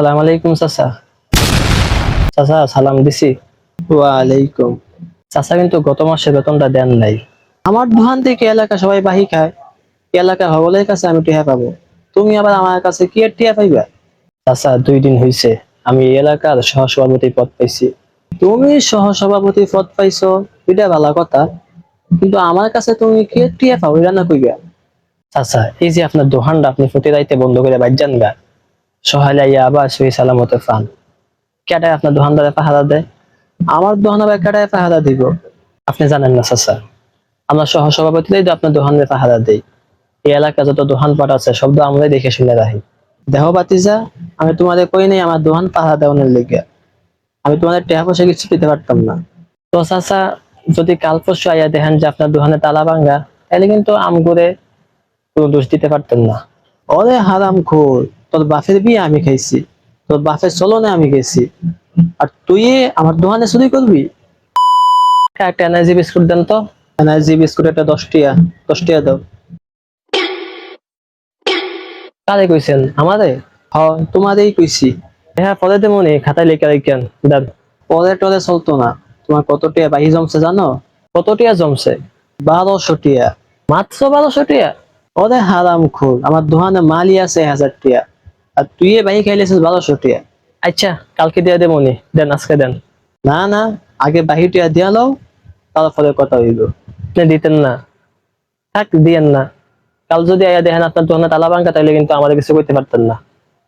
সালাম আলাইকুম চাচা। চাচা সালাম দিছি। ওয়ালাইকুম। চাচা কিন্তু গত মাসে বেতনটা দেন নাই। আমার দোকান থেকে এলাকা সবাই বাহি খায়। এলাকা সকলের কাছে আমি টিহা পাবো। তুমি আবার আমার কাছে কি আর টিহা পাইবা? চাচা দুই দিন হইছে। আমি এলাকার সহসভাপতি পদ পাইছি। তুমি সহসভাপতি পদ পাইছো এটা ভালো কথা। কিন্তু আমার কাছে তুমি কি টিহা পাবো এটা না কইবা? চাচা এই যে আপনার দোকানটা আপনি প্রতি রাইতে বন্ধ করে বাইজান গা। সহায় আইয়া আবার সই সালামতে ফান। কেটায় আপনার দোকানদারে পাহারা দেয়? আমার দোকান আবার কাটায় পাহারা দিব? আপনি জানেন না চাচা আমরা সহসভাপতিরাই তো আপনার এই এলাকা যত দোকান পাট আছে আমরাই দেখে শুনে রাখি। দেহ বাতিজা আমি তোমাদের কই নাই, আমার দোকান পাহারা দেওয়ানোর লেগে। আমি তোমাদের টেহা পয়সা কিছু দিতে পারতাম না। তো চাচা যদি কাল পরশু আইয়া দেখেন যে আপনার দোকানে তালা ভাঙ্গা, তাহলে কিন্তু আম করে কোনো দোষ দিতে পারতেন না। ওরে হারাম খোর তোর বাপের বিয়ে আমি খাইছি তোর বাপের চলনে আমি গেছি। আর তুই আমার দোকানে চুরি করবি? একটা এনার্জি বিস্কুট দেন তো। এনার্জি বিস্কুট একটা দশ টিয়া দশ টিয়া দাও। কারে কইছেন? আমারে? হ তোমারই কইছি। হ্যাঁ পরে দেমনি খাতায় লিখে রাখেন দেন। পরে টরে চলতো না। তোমার কত টিয়া বাহি জমছে জানো? কত টিয়া জমছে? বারোশো টিয়া। মাত্র বারোশো টিয়া? ওরে হারাম খোর আমার দোকানে মালই আছে হাজার টিয়া। আর তুই বাহি খাইলেছিস ভালো টিয়া আচ্ছা কালকে দিয়ে দেমনি দেন আজকে দেন। না না আগে বাহিরটিয়া দিয়া লও তারপরে কথা হইব। আপনি দিতেন না। থাক দিয়েন না। কাল যদি আয়া দেখেন আপনার দোকানে তালা ভাঙ্গা তাহলে কিন্তু আমাদের কিছু করতে পারতেন না।